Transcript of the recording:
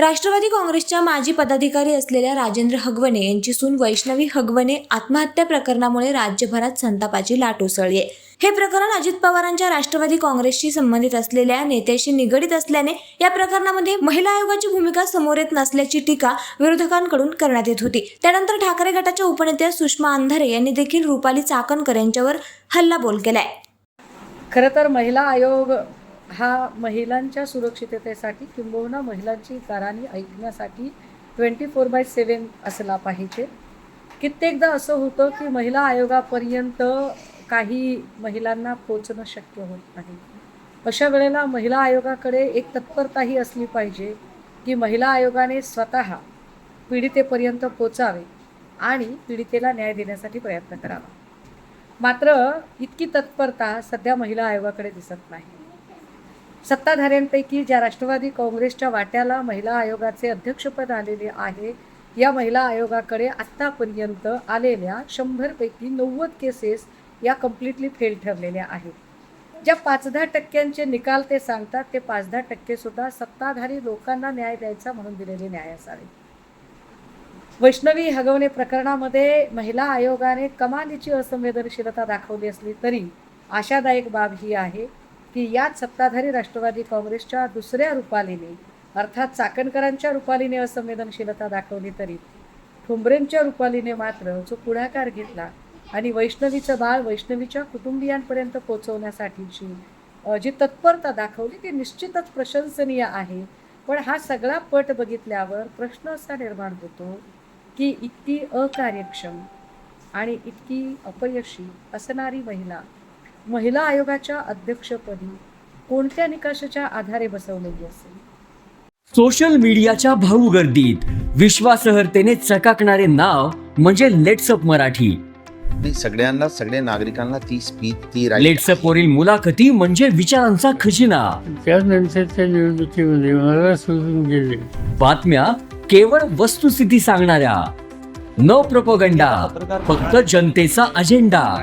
राष्ट्रवादी काँग्रेसच्या माजी पदाधिकारी असलेल्या राजेंद्र हगवणे यांची सून वैष्णवी हगवणे आत्महत्या प्रकरणामुळे राज्यभरात संतापाची लाट उसळली आहे हे प्रकरण अजित पवारांच्या राष्ट्रवादी काँग्रेसशी संबंधित असलेल्या नेत्याशी निगडीत असल्याने या प्रकरणामध्ये महिला आयोगाची भूमिका समोर येत नसल्याची टीका विरोधकांकडून करण्यात येत होती. त्यानंतर ठाकरे गटाच्या उपनेत्या सुषमा अंधारे यांनी देखील रुपाली चाकणकर यांच्यावर हल्लाबोल केलाय. खरं तर महिला आयोग हा महिलांच्या सुरक्षिततेसाठी किंबहुना महिलांची गाराणी ऐकण्यासाठी ट्वेंटी फोर बाय सेवन असला पाहिजे. कित्येकदा असं होतं की महिला आयोगापर्यंत काही महिलांना पोचणं शक्य होत नाही. अशा वेळेला महिला आयोगाकडे एक तत्परताही असली पाहिजे की महिला आयोगाने स्वतः पीडितेपर्यंत पोचावे आणि पीडितेला न्याय देण्यासाठी प्रयत्न करावा. मात्र इतकी तत्परता सध्या महिला आयोगाकडे दिसत नाही. सत्ताधाऱ्यांपैकी ज्या राष्ट्रवादी काँग्रेसच्या वाट्याला महिला आयोगाचे अध्यक्षपद आलेले आहे या महिला आयोगाकडे आत्तापर्यंत आलेल्या शंभरपैकी नव्वद केसेस या कम्प्लिटली फेल ठरलेल्या आहेत. ज्या पाच दहा टक्क्यांचे निकाल ते सांगतात ते पाच दहा टक्केसुद्धा सत्ताधारी लोकांना न्याय द्यायचा म्हणून दिलेले न्याय असावे वैष्णवी हगवणे प्रकरणामध्ये महिला आयोगाने कमालीची असंवेदनशीलता दाखवली असली तरी आशादायक बाब ही आहे की याच सत्ताधारी राष्ट्रवादी काँग्रेसच्या दुसऱ्या रुपालीने अर्थात चाकणकरांच्या रुपालीने असंवेदनशीलता दाखवली तरी ठुंबरेंच्या रुपालीने मात्र जो पुढाकार घेतला आणि वैष्णवीचं बाळ वैष्णवीच्या कुटुंबियांपर्यंत पोचवण्यासाठीची जी तत्परता दाखवली ती निश्चितच प्रशंसनीय आहे. पण हा सगळा पट बघितल्यावर प्रश्न असा निर्माण होतो की इतकी अकार्यक्षम आणि इतकी अपयशी असणारी महिला महिला आयोगाच्या अध्यक्षपदी कोणत्या निकषाच्या आधारे बसवलेली असेल? सोशल मीडियाच्या भाऊ गर्दीत विश्वासार्हतेने चकाकणारे नाव म्हणजे लेट्सअप मराठी. सगळ्यांना सगळ्या नागरिकांना ती स्पीच ती right लेट्सअप वरील मुलाखती म्हणजे विचारांचा खजिना. त्यानंतरच्या निवडणुकीमध्ये मला सोडून गेले. बातम्या केवळ वस्तुस्थिती सांगणाऱ्या. न प्रोपोगंडा. फक्त जनतेचा अजेंडा.